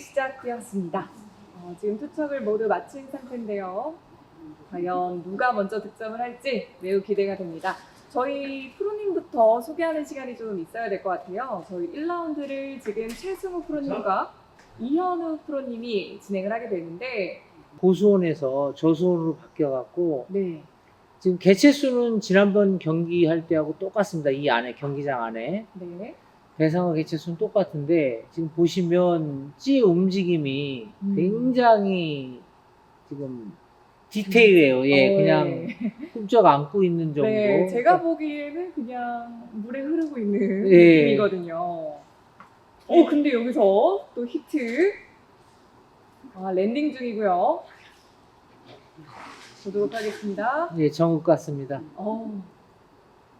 시작되었습니다. 어, 지금 투척을 모두 마친 상태인데요. 과연 누가 먼저 득점을 할지 매우 기대가 됩니다. 저희 프로님부터 소개하는 시간이 좀 있어야 될 것 같아요. 저희 1라운드를 지금 최승우 프로님과 이현우 프로님이 진행을 하게 되는데, 보수원에서 저수원으로 바뀌어갖고 네, 지금 개체 수는 지난번 경기할 때하고 똑같습니다. 이 안에 경기장 안에 네. 대상어 개체 수는 똑같은데 지금 보시면 찌 움직임이 음. 굉장히 지금 디테일해요. 예, 어, 그냥 네. 훌쩍 안고 있는 정도. 네, 제가 보기에는 그냥 물에 흐르고 있는 예. 느낌이거든요. 어, 근데 여기서 또 히트. 아, 랜딩 중이고요. 보도록 하겠습니다. 예, 정국 같습니다. 어.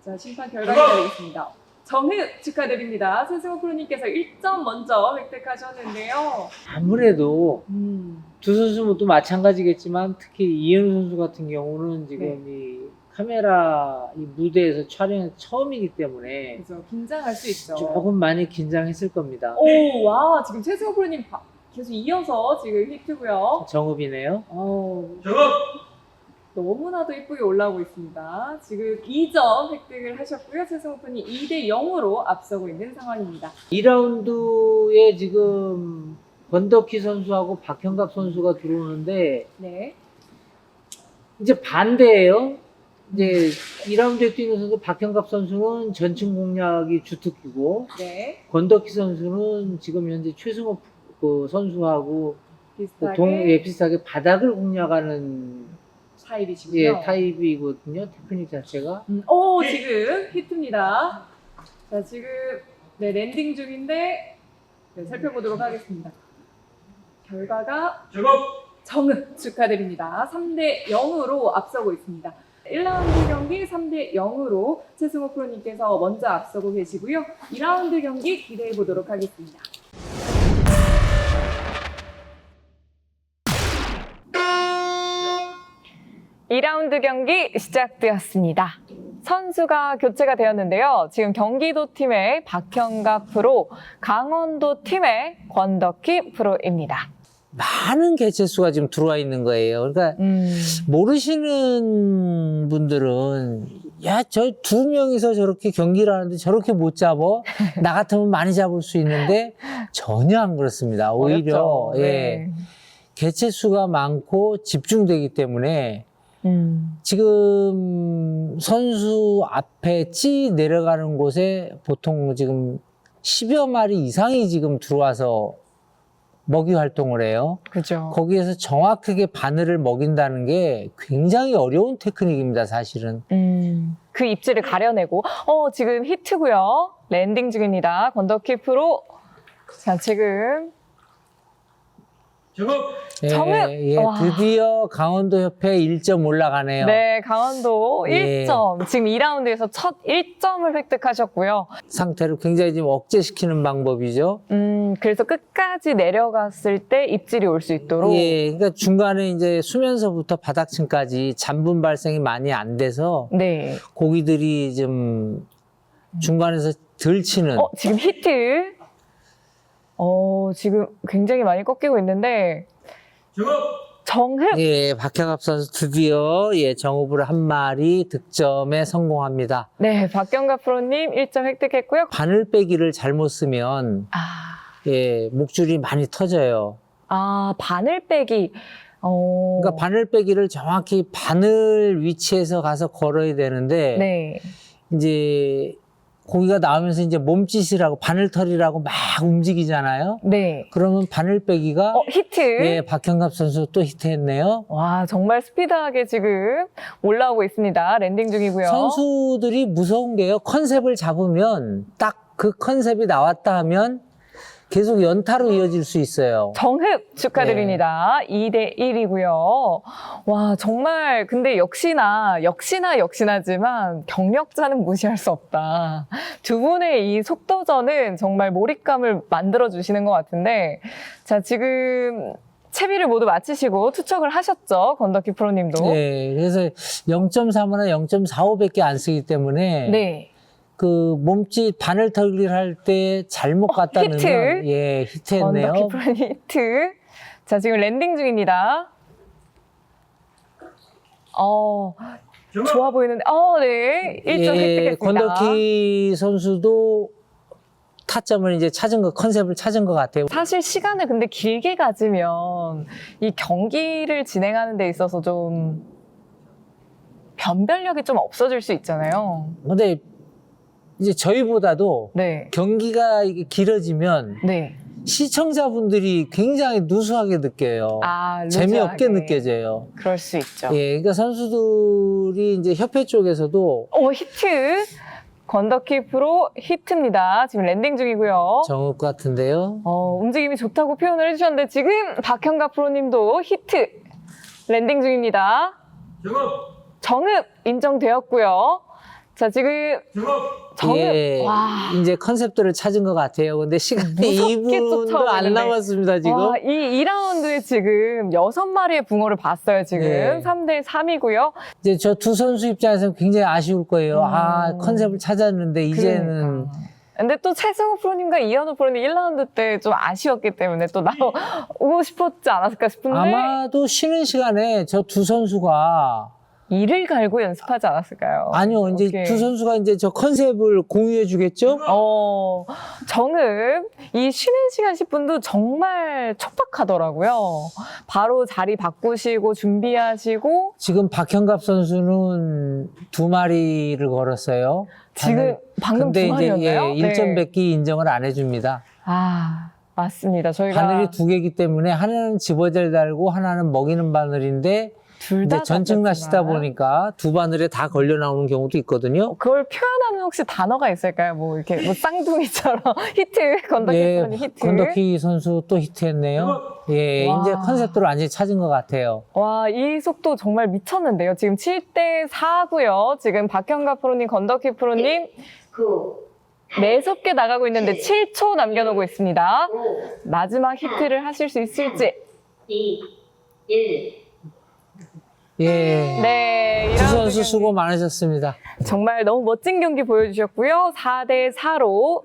자, 심판 결과 기다리겠습니다. 정흑 축하드립니다. 최승호 프로님께서 1점 먼저 획득하셨는데요. 아무래도 음, 두 선수 모두 마찬가지겠지만 특히 이현우 선수 같은 경우는 지금 네. 이 카메라 이 무대에서 촬영 처음이기 때문에 그죠. 긴장할 수 있죠. 조금 많이 긴장했을 겁니다. 오, 와, 지금 최승호 프로님 바- 계속 이어서 지금 히트고요. 정읍이네요. 어, 정업! 너무나도 예쁘게 올라오고 있습니다. 지금 2점 획득을 하셨고요. 최승호 프로님 2대 0으로 앞서고 있는 상황입니다. 2라운드에 지금 권덕희 선수하고 박형갑 선수가 들어오는데 네. 이제 반대예요. 이제 2라운드에 뛰는 선수 박형갑 선수는 전층 공략이 주특기고 네. 권덕희 선수는 지금 현재 최승호 그 선수하고 비슷하게 동, 예, 비슷하게 바닥을 공략하는 타입이시고요. 예, 타입이거든요. 테크닉 자체가. 음, 오, 지금 히트입니다. 자, 지금 네, 랜딩 중인데 네, 살펴보도록 하겠습니다. 결과가 정업! 정읍 축하드립니다. 3대 0으로 앞서고 있습니다. 1라운드 경기 3대 0으로 최승호 프로님께서 먼저 앞서고 계시고요. 2라운드 경기 기대해 보도록 하겠습니다. 이라운드 경기 시작되었습니다. 선수가 교체가 되었는데요. 지금 경기도 팀의 박형각 프로, 강원도 팀의 권덕희 프로입니다. 많은 개체수가 지금 들어와 있는 거예요. 그러니까 음, 모르시는 분들은 야, 저 두 명이서 저렇게 경기를 하는데 저렇게 못 잡어? 나 같으면 많이 잡을 수 있는데 전혀 안 그렇습니다. 오히려 어렵죠. 예. 네. 개체수가 많고 집중되기 때문에 음. 지금 선수 앞에 찌 내려가는 곳에 보통 지금 10여 마리 이상이 지금 들어와서 먹이 활동을 해요. 그죠. 거기에서 정확하게 바늘을 먹인다는 게 굉장히 어려운 테크닉입니다, 사실은. 음, 그 입질을 가려내고, 어, 지금 히트고요 랜딩 중입니다. 권덕희 프로. 자, 지금. 예, 정읍! 예, 와. 드디어 강원도 협회 1점 올라가네요. 네, 강원도 예. 1점. 지금 2라운드에서 첫 1점을 획득하셨고요. 상태를 굉장히 좀 억제시키는 방법이죠. 음, 그래서 끝까지 내려갔을 때 입질이 올 수 있도록. 예, 그러니까 중간에 이제 수면서부터 바닥층까지 잔분 발생이 많이 안 돼서 네. 고기들이 좀 중간에서 덜 치는 어, 지금 히트. 어, 지금 굉장히 많이 꺾이고 있는데! 정흑. 예, 박형갑 선수 드디어 예, 정읍을 한 마리 득점에 성공합니다. 네, 박경가 프로님 1점 획득했고요. 바늘 빼기를 잘못 쓰면 아, 예, 목줄이 많이 터져요. 아 바늘 빼기. 어, 그러니까 바늘 빼기를 정확히 바늘 위치에서 가서 걸어야 되는데 네. 이제 고기가 나오면서 이제 몸짓을 하고 바늘털이라고 막 움직이잖아요. 네. 그러면 바늘 빼기가 어, 히트. 예, 박형갑 선수 또 히트했네요. 와, 정말 스피드하게 지금 올라오고 있습니다. 랜딩 중이고요. 선수들이 무서운 게요. 컨셉을 잡으면 딱 그 컨셉이 나왔다 하면 계속 연타로 이어질 수 있어요. 정흑 축하드립니다. 네. 2대 1이고요. 와, 정말 근데 역시나 역시나 역시나지만 경력자는 무시할 수 없다. 두 분의 이 속도전은 정말 몰입감을 만들어 주시는 것 같은데 자, 지금 채비를 모두 마치시고 투척을 하셨죠. 건더키 프로님도. 네, 그래서 0.3이나 0.45밖에 안 쓰기 때문에 네. 그 몸짓 바늘 털기를 할 때 잘못 갖다 어, 히트. 넣으면 예 히트했네요. 언더키 프로님 히트. 자, 지금 랜딩 중입니다. 어, 좋아 보이는데, 어, 네. 1점 예, 획득했습니다. 권덕희 선수도 타점을 이제 찾은 거 컨셉을 찾은 것 같아요. 사실 시간을 근데 길게 가지면 이 경기를 진행하는 데 있어서 좀 변별력이 좀 없어질 수 있잖아요. 근데 이제 저희보다도 네. 경기가 이게 길어지면 네. 시청자분들이 굉장히 누수하게 느껴요. 아, 재미없게. 느껴져요. 그럴 수 있죠. 예, 그러니까 선수들이 이제 협회 쪽에서도 오, 히트. 건더키 프로 히트입니다. 지금 랜딩 중이고요. 정읍 같은데요. 어, 움직임이 좋다고 표현을 해주셨는데 지금 박현가 프로님도 히트 랜딩 중입니다. 정은 정읍 인정되었고요. 자, 지금 정은 정읍. 예, 와. 이제 컨셉들을 찾은 것 같아요. 근데 시간이 무섭게 2분도 안 쫓아오는데. 남았습니다, 지금. 와, 이 2라운드에 지금 6마리의 붕어를 봤어요, 지금. 네. 3대 3이고요. 이제 저 두 선수 입장에서는 굉장히 아쉬울 거예요. 아, 음. 컨셉을 찾았는데 이제는 근데 또 최승호 프로님과 이현우 프로님 1라운드 때 좀 아쉬웠기 때문에 또 나오고 싶었지 않았을까 싶은데 아마도 쉬는 시간에 저 두 선수가 이를 갈고 연습하지 않았을까요? 아니요, 이제 오케이. 두 선수가 이제 저 컨셉을 공유해 주겠죠? 어, 정읍, 이 쉬는 시간 10분도 정말 촉박하더라고요. 바로 자리 바꾸시고 준비하시고, 지금 박현갑 선수는 두 마리를 걸었어요. 지금. 방금 근데 두 이제 마리였나요? 예, 1점 네. 뱉기 인정을 안 해줍니다. 아, 맞습니다. 저희가 바늘이 두 개이기 때문에 하나는 집어질 달고 하나는 먹이는 바늘인데 둘다 근데 전층 낚시다 보니까 두 바늘에 다 걸려 나오는 경우도 있거든요. 그걸 표현하는 혹시 단어가 있을까요? 뭐 이렇게 뭐 쌍둥이처럼 히트 건더기 예, 프로님 히트. 건더키 선수 또 히트했네요. 예, 와. 이제 컨셉도를 완전히 찾은 것 같아요. 와, 이 속도 정말 미쳤는데요. 지금 7대 4고요. 지금 박현가 프로님, 건더키 프로님 9, 매섭게 나가고 있는데 7초 남겨놓고 있습니다. 5, 마지막 히트를 하실 수 있을지. 2, 1. 예. 네, 두 선수 수고 많으셨습니다. 정말 너무 멋진 경기 보여주셨고요. 4대 4로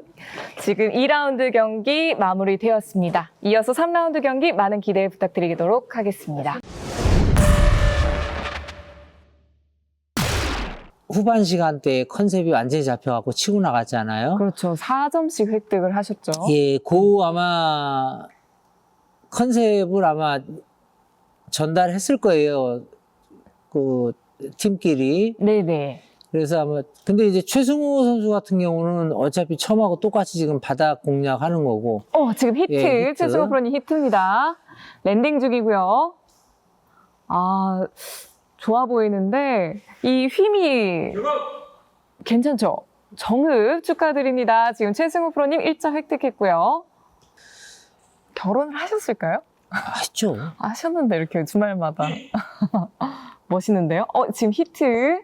지금 2라운드 경기 마무리되었습니다. 이어서 3라운드 경기 많은 기대 부탁드리도록 하겠습니다. 후반 시간대에 컨셉이 완전히 잡혀갖고 치고 나갔잖아요. 그렇죠. 4점씩 획득을 하셨죠. 예, 그 아마 컨셉을 아마 전달했을 거예요. 그 팀끼리. 네네. 그래서 아마 근데 이제 최승호 선수 같은 경우는 어차피 처음하고 똑같이 지금 바닥 공략하는 거고 어, 지금 히트. 예, 히트. 최승호 프로님 히트입니다. 랜딩 중이고요. 아, 좋아 보이는데, 이 휘미 괜찮죠? 정읍 축하드립니다. 지금 최승호 프로님 1점 획득했고요. 결혼을 하셨을까요? 아죠. 하셨는데, 이렇게 주말마다. 멋있는데요? 어, 지금 히트.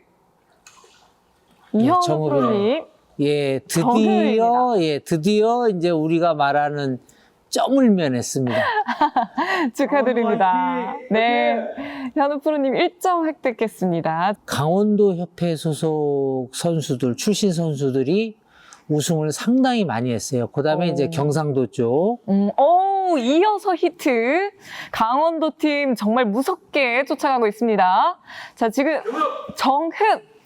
이현우. 프로님. 예, 드디어. 예, 드디어 이제 우리가 말하는 점을 면했습니다. 축하드립니다. 네. 현우 프로님 1점 획득했습니다. 강원도 협회 소속 선수들 출신 선수들이 우승을 상당히 많이 했어요. 그다음에 오. 이제 경상도 쪽 음, 오, 이어서 히트. 강원도 팀 정말 무섭게 쫓아가고 있습니다. 자, 지금 정흡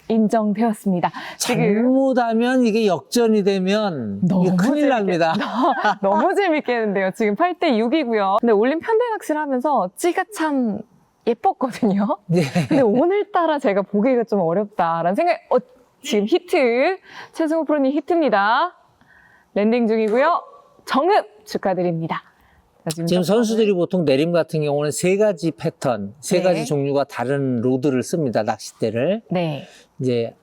인정되었습니다. 잘못하면 이게 역전이 되면 너무 이게 큰일 재밌겠다. 납니다. 너무 재밌겠는데요. 지금 8대 6이고요. 근데 올림 편대 낚시를 하면서 찌가 참 예뻤거든요. 네. 근데 오늘따라 제가 보기가 좀 어렵다라는 생각, 어, 지금 히트. 최승호 프로님 히트입니다. 랜딩 중이고요. 정읍 축하드립니다. 자, 지금 첫 선수들이 보통 내림 같은 경우는 세 가지 패턴, 세 네. 가지 종류가 다른 로드를 씁니다. 낚싯대를. 네. 이제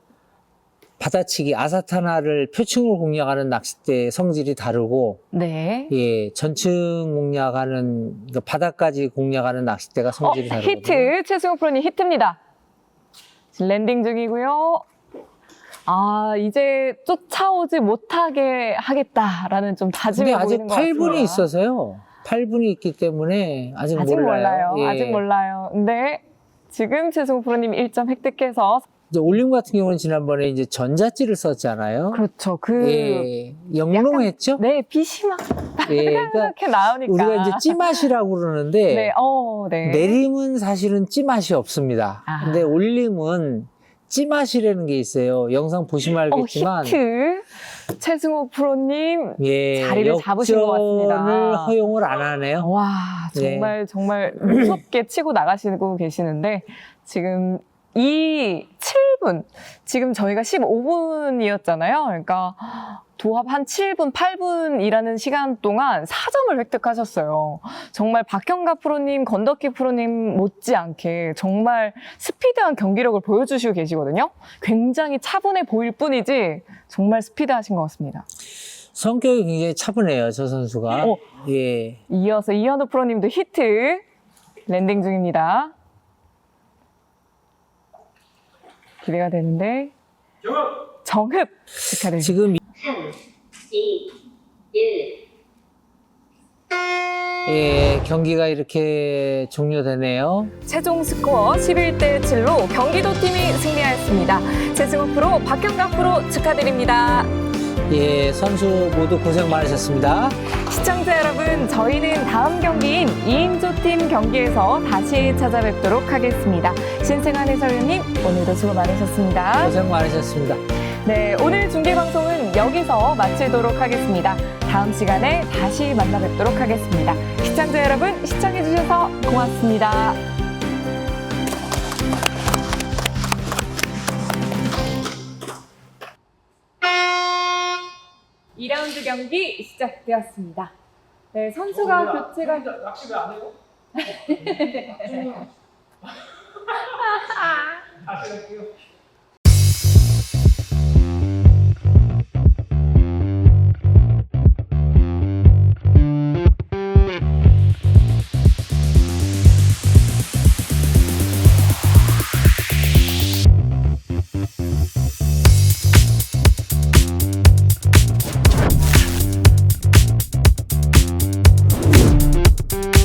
받아치기 아사타나를 표층으로 공략하는 낚싯대 성질이 다르고 네. 예, 전층 공략하는 그 바닥까지 공략하는 낚싯대가 어, 성질이 다르거든요. 히트. 최승호 프로님 히트입니다. 지금 랜딩 중이고요. 아, 이제 쫓아오지 못하게 하겠다라는 좀 다짐이 근데 아직 보이는 것 같습니다. 8분이 있어서요. 8분이 있기 때문에 아직, 아직 몰라요. 예. 아직 몰라요. 근데 지금 최승호 프로님 1점 획득해서 이제 올림 같은 경우는 지난번에 이제 전자찌를 썼잖아요. 그렇죠. 그 예, 영롱했죠? 네, 빛이 막 예, 그러니까 이렇게 나오니까. 우리가 이제 찌맛이라고 그러는데 네, 어, 네. 내림은 사실은 찌맛이 없습니다. 아. 근데 올림은 찌맛이라는 게 있어요. 영상 보시면 어, 알겠지만 히트. 최승호 프로님. 예, 자리를 잡으신 것 같습니다. 허용을 안 하네요. 와, 네. 정말, 정말 무섭게 치고 나가시고 계시는데, 지금 이 7분, 지금 저희가 15분이었잖아요. 그러니까 도합 한 7분, 8분이라는 시간 동안 4점을 획득하셨어요. 정말 박형가 프로님, 건덕기 프로님 못지않게 정말 스피드한 경기력을 보여주시고 계시거든요. 굉장히 차분해 보일 뿐이지, 정말 스피드하신 것 같습니다. 성격이 굉장히 차분해요, 저 선수가. 어. 예. 이어서 이현우 프로님도 히트 랜딩 중입니다. 기대가 되는데 정읍. 정흡 축하드립니다. 지금 3, 2, 1. 예, 경기가 이렇게 종료되네요. 최종 스코어 11대 7로 경기도 팀이 승리하였습니다. 최승호 프로, 박경각 프로 축하드립니다. 예, 선수 모두 고생 많으셨습니다. 시청자 여러분, 저희는 다음 경기인 2인조 팀 경기에서 다시 찾아뵙도록 하겠습니다. 신승환 해설위원님, 오늘도 수고 많으셨습니다. 고생 많으셨습니다. 네, 오늘 중계 방송은 여기서 마치도록 하겠습니다. 다음 시간에 다시 만나 뵙도록 하겠습니다. 시청자 여러분, 시청해주셔서 고맙습니다. 2라운드 경기 시작되었습니다. 네, 선수가 교체가 낚시 왜안 해요? 낚시 할게요.